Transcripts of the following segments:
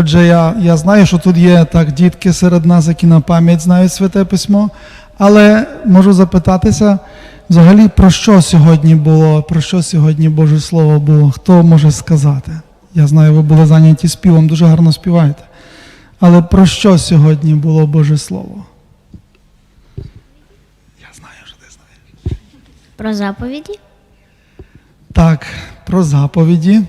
Отже, я, я знаю, що тут є так дітки серед нас, які на пам'ять знають святе письмо, але можу запитатися взагалі про що сьогодні було, про що сьогодні Боже Слово було, хто може сказати? Я знаю, ви були зайняті співом, дуже гарно співаєте. Але про що сьогодні було Боже Слово? Я знаю, що ти знаєш. Про заповіді? Так, про заповіді.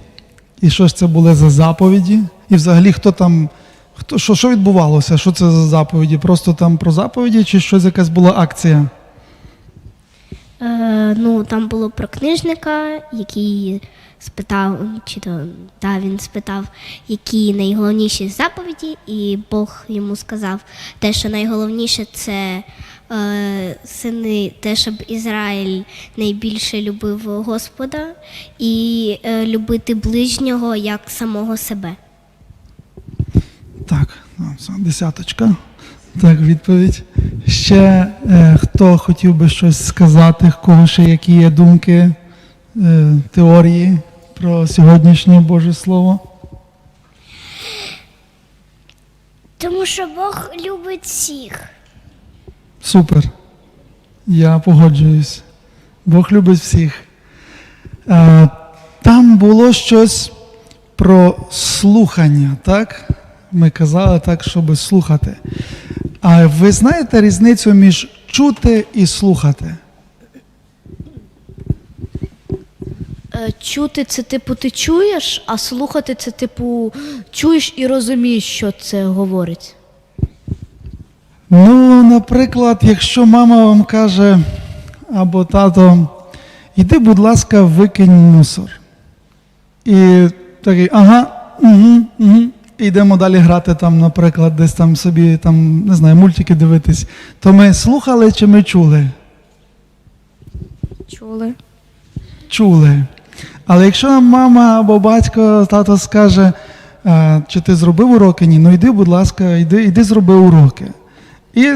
І що ж це були за заповіді? І взагалі, хто там, хто, що, що відбувалося? Що це за заповіді? Просто там про заповіді, чи щось якась була акція? Е, ну, там було про книжника, який спитав, чи то та, він спитав, які найголовніші заповіді, і Бог йому сказав, те, що найголовніше це е, сини, те, щоб Ізраїль найбільше любив Господа і е, любити ближнього як самого себе. Так, ну, десяточка. Так, відповідь. Ще е, хто хотів би щось сказати, кого ще які є думки, е, теорії про сьогоднішнє Боже Слово? Тому що Бог любить всіх. Супер. Я погоджуюсь. Бог любить всіх. Е, Там було щось про слухання, так? Ми казали так, щоб слухати. А ви знаєте різницю між чути і слухати? Е, Чути це типу ти чуєш, а слухати це типу чуєш і розумієш, що це говорить. Ну, наприклад, якщо мама вам каже, або тато, іди, будь ласка, викинь мусор. І такий, ага, угу, угу. І йдемо далі грати там, наприклад, десь там собі, там, не знаю, мультики дивитись. То ми слухали чи ми чули? Чули? Чули. Але якщо нам мама або батько, тато скаже, чи ти зробив уроки? Ні, ну йди, будь ласка, йди, йди зроби уроки. І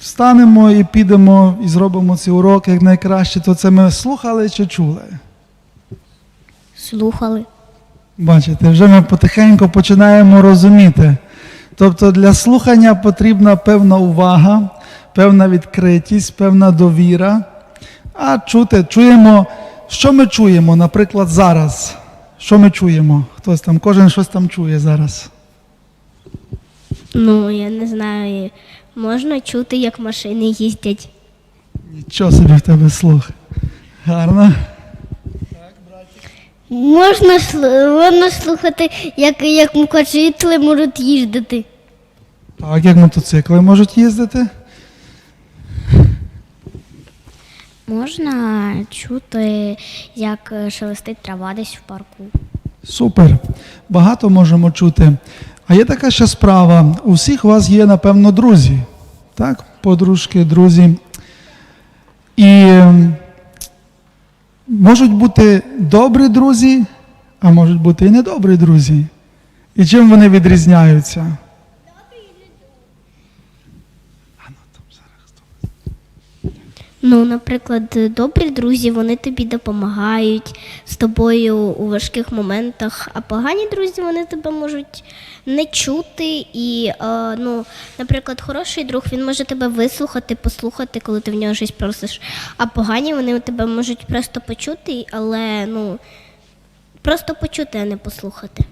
встанемо і підемо і зробимо ці уроки як найкраще, то це ми слухали чи чули? Слухали. Бачите, вже ми потихеньку починаємо розуміти. Тобто для слухання потрібна певна увага, певна відкритість, певна довіра. А чути, чуємо, що ми чуємо, наприклад, зараз. Що ми чуємо? Хтось там, кожен щось там чує зараз. Ну, я не знаю. Можна чути, як машини їздять. Нічого собі в тебе слух. Гарно. Можна, можна слухати, як, як мотоцикли можуть їздити. Так, як мотоцикли можуть їздити? Можна чути, як шелестить трава десь в парку. Супер. Багато можемо чути. А є така ще справа. У всіх вас є, напевно, друзі. Так? Подружки, друзі. І ем, можуть бути добрі друзі, а можуть бути і недобрі друзі. І чим вони відрізняються? Ну, наприклад, добрі друзі, вони тобі допомагають з тобою у важких моментах, а погані друзі вони тебе можуть не чути. І, е, ну, наприклад, хороший друг він може тебе вислухати, послухати, коли ти в нього щось просиш. А погані вони тебе можуть просто почути, але ну, просто почути, а не послухати.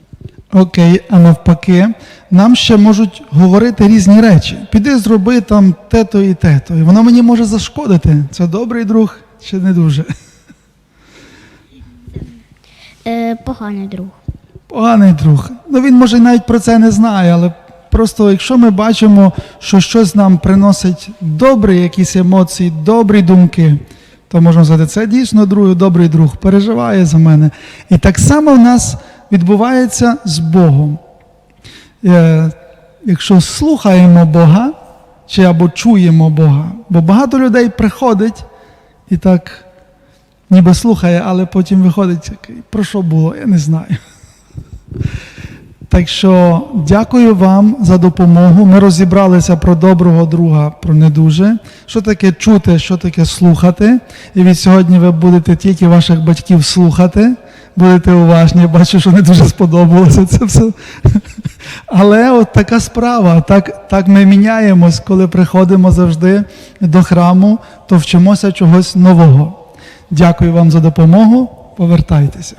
Окей, а навпаки, нам ще можуть говорити різні речі. Піди зроби там те-то і те-то. І воно мені може зашкодити. Це добрий друг чи не дуже? Е, поганий друг. Поганий друг. Ну він може навіть про це не знає, але просто якщо ми бачимо, що щось нам приносить добрі якісь емоції, добрі думки, то можна сказати, це дійсно друг, добрий друг, переживає за мене. І так само в нас відбувається з Богом. Е, Якщо слухаємо Бога, чи або чуємо Бога, бо багато людей приходить і так ніби слухає, але потім виходить, такий, про що було, я не знаю. Так що дякую вам за допомогу. Ми розібралися про доброго друга, про не дуже. Що таке чути, що таке слухати. І від сьогодні ви будете тільки ваших батьків слухати, будете уважні. Я бачу, що не дуже сподобалося це все. Але от така справа, так, так ми міняємось, коли приходимо завжди до храму, то вчимося чогось нового. Дякую вам за допомогу. Повертайтеся.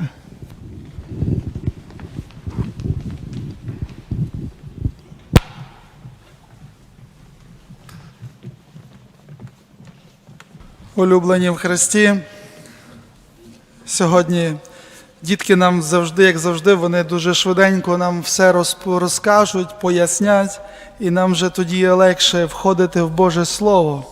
Улюблені в Христі. Сьогодні дітки нам завжди, як завжди, вони дуже швиденько нам все розкажуть, пояснять, і нам вже тоді легше входити в Боже Слово.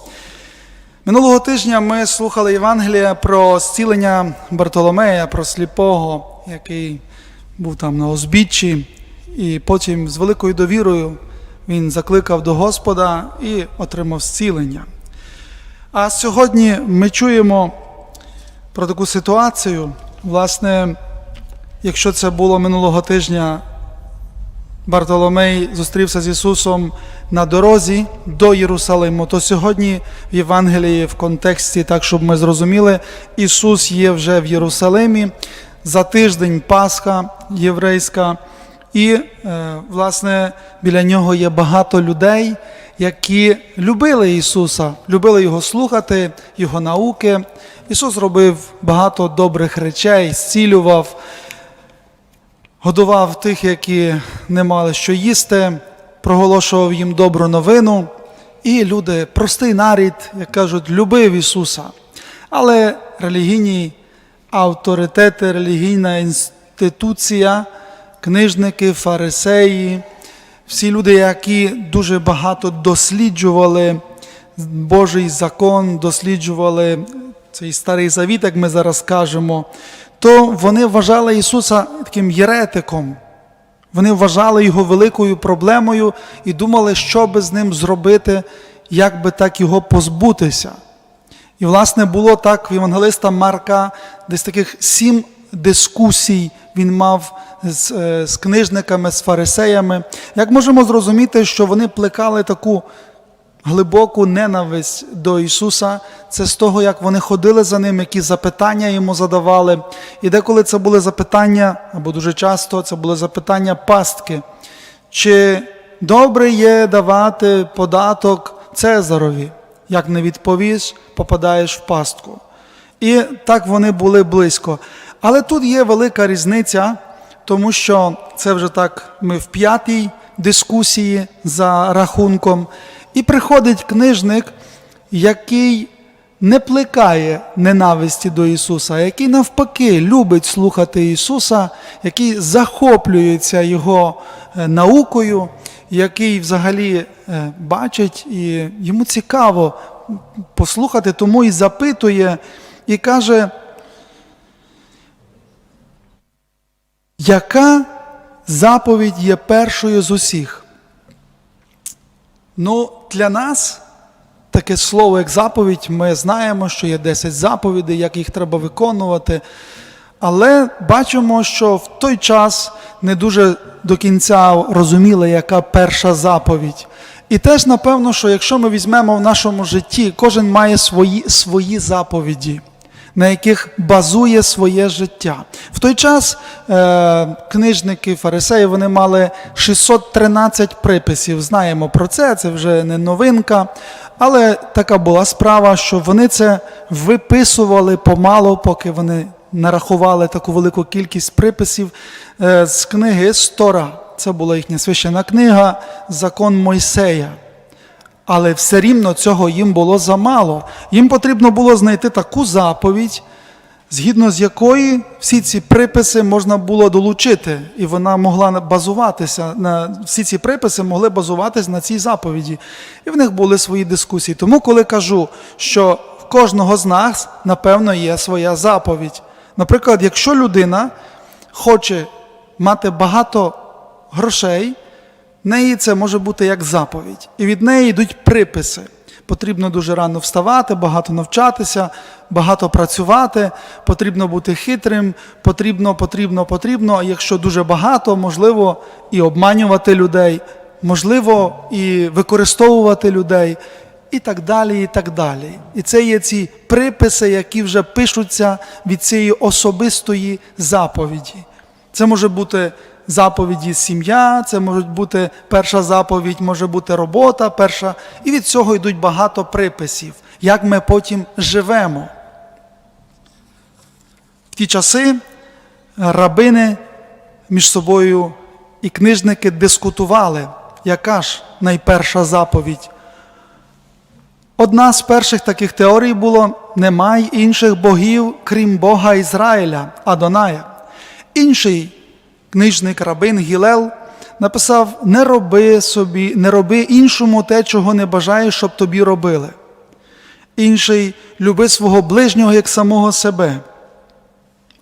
Минулого тижня ми слухали Євангелія про зцілення Бартоломея, про сліпого, який був там на озбіччі, і потім з великою довірою він закликав до Господа і отримав зцілення. А сьогодні ми чуємо про таку ситуацію. Власне, якщо це було минулого тижня, Бартоломей зустрівся з Ісусом на дорозі до Єрусалиму, то сьогодні в Євангелії в контексті, так щоб ми зрозуміли, Ісус є вже в Єрусалимі. За тиждень Пасха єврейська, і, е, власне, біля нього є багато людей, які любили Ісуса, любили Його слухати, Його науки. Ісус робив багато добрих речей, зцілював, годував тих, які не мали що їсти, проголошував їм добру новину. І люди, простий нарід, як кажуть, любив Ісуса. Але релігійні авторитети, релігійна інституція, книжники, фарисеї, всі люди, які дуже багато досліджували Божий закон, досліджували цей старий завіт, як ми зараз кажемо, то вони вважали Ісуса таким єретиком. Вони вважали його великою проблемою і думали, що би з ним зробити, як би так його позбутися. І, власне, було так в євангелиста Марка, десь таких сім дискусій він мав з, е, з книжниками, з фарисеями. Як можемо зрозуміти, що вони плекали таку глибоку ненависть до Ісуса, це з того, як вони ходили за ним, які запитання йому задавали. І деколи це були запитання, або дуже часто це були запитання пастки. Чи добре є давати податок Цезарові? Як не відповіш, попадаєш в пастку. І так вони були близько. Але тут є велика різниця, тому що це вже так ми в п'ятій дискусії за рахунком. І приходить книжник, який не плекає ненависті до Ісуса, який навпаки любить слухати Ісуса, який захоплюється Його е, наукою, який взагалі е, бачить і йому цікаво послухати, тому і запитує, і каже, яка заповідь є першою з усіх? Ну, для нас таке слово, як заповідь, ми знаємо, що є 10 заповідей, як їх треба виконувати. Але бачимо, що в той час не дуже до кінця розуміли, яка перша заповідь. І теж, напевно, що якщо ми візьмемо в нашому житті, кожен має свої, свої заповіді, на яких базує своє життя. В той час е, книжники, фарисеї, вони мали 613 приписів. Знаємо про це, це вже не новинка. Але така була справа, що вони це виписували помалу, поки вони нарахували таку велику кількість приписів е, з книги Стора. Це була їхня священна книга, закон Мойсея. Але все рівно цього їм було замало. Їм потрібно було знайти таку заповідь, згідно з якої всі ці приписи можна було долучити, і вона могла базуватися на всі ці приписи могли базуватися на цій заповіді. І в них були свої дискусії. Тому, коли кажу, що в кожного з нас, напевно, є своя заповідь. Наприклад, якщо людина хоче мати багато грошей, неї це може бути як заповідь. І від неї йдуть приписи. Потрібно дуже рано вставати, багато навчатися, багато працювати, потрібно бути хитрим, потрібно, потрібно, потрібно. Якщо дуже багато, можливо і обманювати людей, можливо, і використовувати людей, і так далі, і так далі. І це є ці приписи, які вже пишуться від цієї особистої заповіді. Це може бути заповіді сім'я, це може бути перша заповідь, може бути робота перша. І від цього йдуть багато приписів, як ми потім живемо. В ті часи рабини між собою і книжники дискутували, яка ж найперша заповідь. Одна з перших таких теорій було немає інших богів, крім Бога Ізраїля, Адоная. Інший книжник рабин Гілел написав: не роби собі, не роби іншому те, чого не бажаєш, щоб тобі робили. Інший люби свого ближнього як самого себе.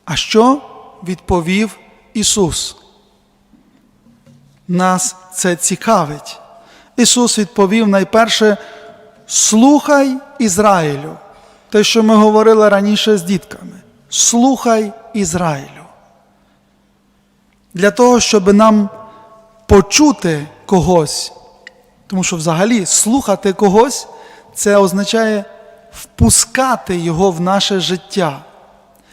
А що відповів Ісус? Нас це цікавить. Ісус відповів найперше: слухай Ізраїлю. Те, що ми говорили раніше з дітками. Слухай Ізраїлю. Для того, щоб нам почути когось, тому що взагалі слухати когось це означає впускати його в наше життя.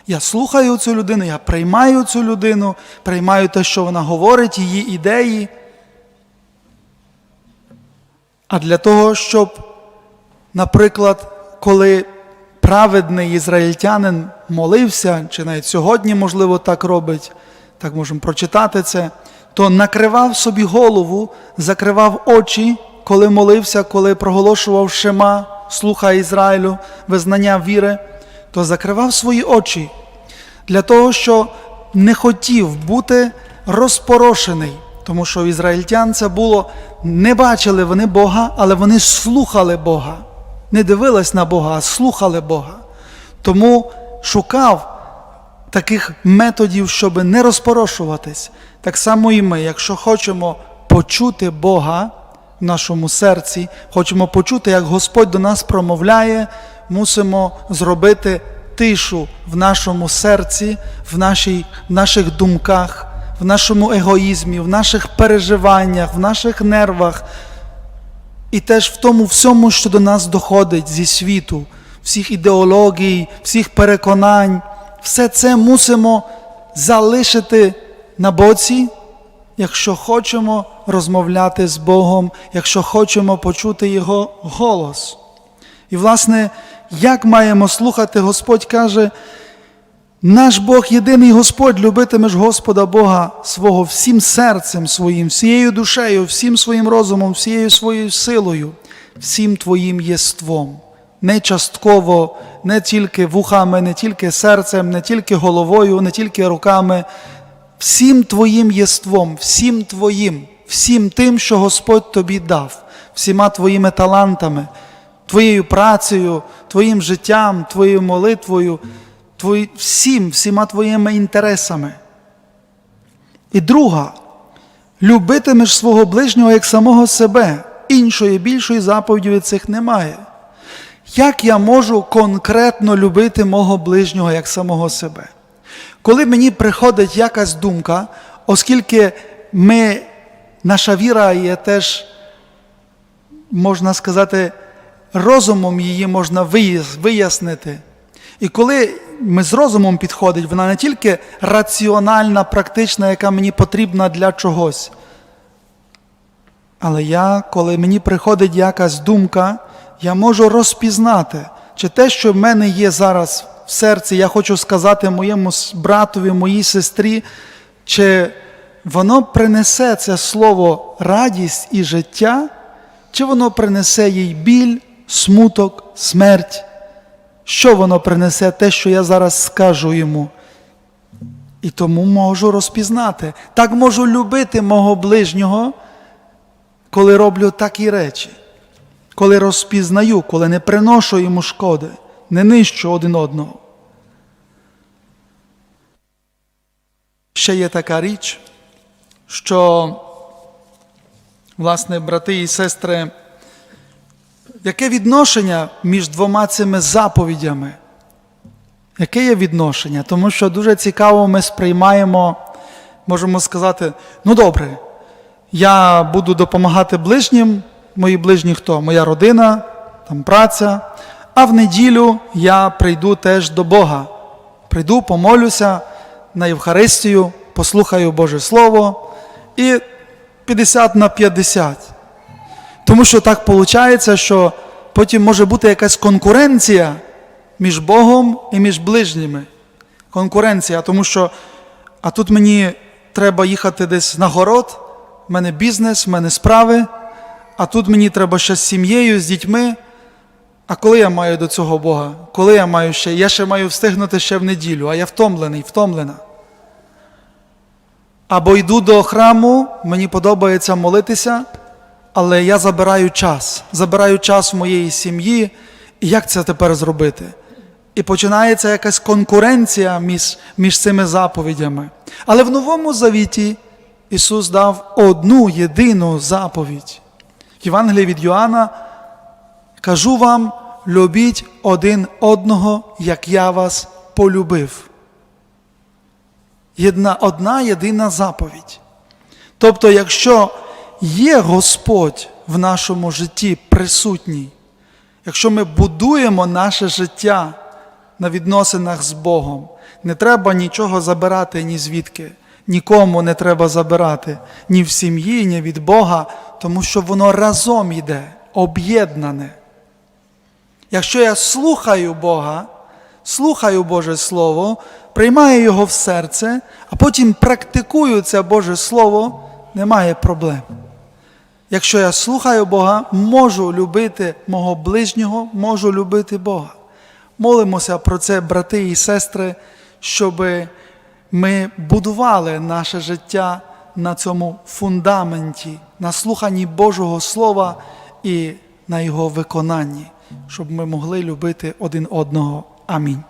Я слухаю цю людину, я приймаю цю людину, приймаю те, що вона говорить, її ідеї. А для того, щоб, наприклад, коли праведний ізраїльтянин молився, чи навіть сьогодні, можливо, так робить, так можемо прочитати це, то накривав собі голову, закривав очі, коли молився, коли проголошував Шема, слуха Ізраїлю, визнання віри, то закривав свої очі для того, що не хотів бути розпорошений. Тому що ізраїльтян це було, не бачили вони Бога, але вони слухали Бога. Не дивились на Бога, а слухали Бога. Тому шукав таких методів, щоб не розпорошуватись. Так само і ми, якщо хочемо почути Бога в нашому серці, хочемо почути, як Господь до нас промовляє, мусимо зробити тишу в нашому серці, в, нашій, в наших думках, в нашому егоїзмі, в наших переживаннях, в наших нервах. І теж в тому всьому, що до нас доходить зі світу, всіх ідеологій, всіх переконань, все це мусимо залишити на боці, якщо хочемо розмовляти з Богом, якщо хочемо почути Його голос. І, власне, як маємо слухати, Господь каже, наш Бог єдиний Господь, любитимеш Господа Бога свого всім серцем своїм, всією душею, всім своїм розумом, всією своєю силою, всім твоїм єством. Не частково, не тільки вухами, не тільки серцем, не тільки головою, не тільки руками, всім твоїм єством, всім твоїм, всім тим, що Господь тобі дав, всіма твоїми талантами, твоєю працею, твоїм життям, твоєю молитвою, твої, всім, всіма твоїми інтересами. І друга, любитимеш свого ближнього як самого себе. Іншої більшої заповіді від цих немає. Як я можу конкретно любити мого ближнього як самого себе? Коли мені приходить якась думка, оскільки ми, наша віра є теж, можна сказати, розумом її можна вияснити. І коли ми з розумом підходить, вона не тільки раціональна, практична, яка мені потрібна для чогось. Але я, коли мені приходить якась думка, я можу розпізнати, чи те, що в мене є зараз в серці, я хочу сказати моєму братові, моїй сестрі, чи воно принесе це слово радість і життя, чи воно принесе їй біль, смуток, смерть. Що воно принесе те, що я зараз скажу йому? І тому можу розпізнати. Так можу любити мого ближнього, коли роблю такі речі, коли розпізнаю, коли не приношу йому шкоди, не нищу один одного. Ще є така річ, що, власне, брати і сестри, яке відношення між двома цими заповідями? Яке є відношення? Тому що дуже цікаво ми сприймаємо, можемо сказати, ну добре, я буду допомагати ближнім, мої ближні хто? Моя родина, там праця, а в неділю я прийду теж до Бога. Прийду, помолюся на Євхаристію, послухаю Боже Слово і 50 на 50. Тому що так виходить, що потім може бути якась конкуренція між Богом і між ближніми. Конкуренція, тому що а тут мені треба їхати десь на город, в мене бізнес, в мене справи, а тут мені треба ще з сім'єю, з дітьми. А коли я маю до цього Бога? Коли я маю ще? Я ще маю встигнути ще в неділю, а я втомлений, втомлена. Або йду до храму, мені подобається молитися, але я забираю час, забираю час в моєї сім'ї. І як це тепер зробити? І починається якась конкуренція між, між цими заповідями. Але в Новому Завіті Ісус дав одну єдину заповідь. В Євангелії від Йоанна кажу вам, любіть один одного, як я вас полюбив. Єдна, одна єдина заповідь. Тобто, якщо є Господь в нашому житті присутній, якщо ми будуємо наше життя на відносинах з Богом, не треба нічого забирати ні звідки, нікому не треба забирати, ні в сім'ї, ні від Бога, тому що воно разом йде, об'єднане. Якщо я слухаю Бога, слухаю Боже Слово, приймаю його в серце, а потім практикую це Боже Слово, немає проблем. Якщо я слухаю Бога, можу любити мого ближнього, можу любити Бога. Молимося про це, брати і сестри, щоб ми будували наше життя на цьому фундаменті, на слуханні Божого Слова і на його виконанні, щоб ми могли любити один одного. Амінь.